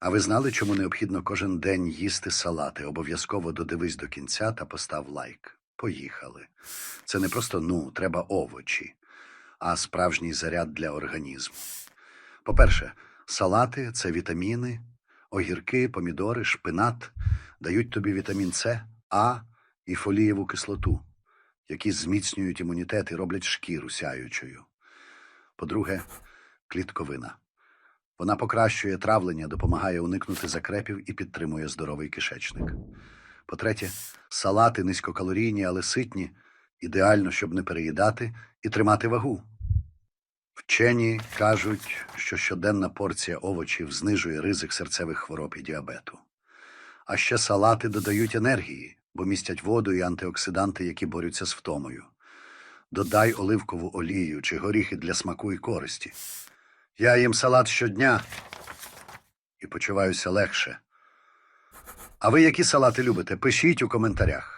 А ви знали, чому необхідно кожен день їсти салати? Обов'язково додивись до кінця та постав лайк. Поїхали. Це не просто ну, треба овочі, а справжній заряд для організму. По-перше, салати це вітаміни, огірки, помідори, шпинат дають тобі вітамін С, А і фолієву кислоту, які зміцнюють імунітет і роблять шкіру сяючою. По-друге, клітковина. Вона покращує травлення, допомагає уникнути закрепів і підтримує здоровий кишечник. По-третє, салати низькокалорійні, але ситні, ідеально, щоб не переїдати і тримати вагу. Вчені кажуть, що щоденна порція овочів знижує ризик серцевих хвороб і діабету. А ще салати додають енергії, бо містять воду і антиоксиданти, які борються з втомою. Додай оливкову олію чи горіхи для смаку і користі. Я їм салат щодня і почуваюся легше. А ви які салати любите? Пишіть у коментарях.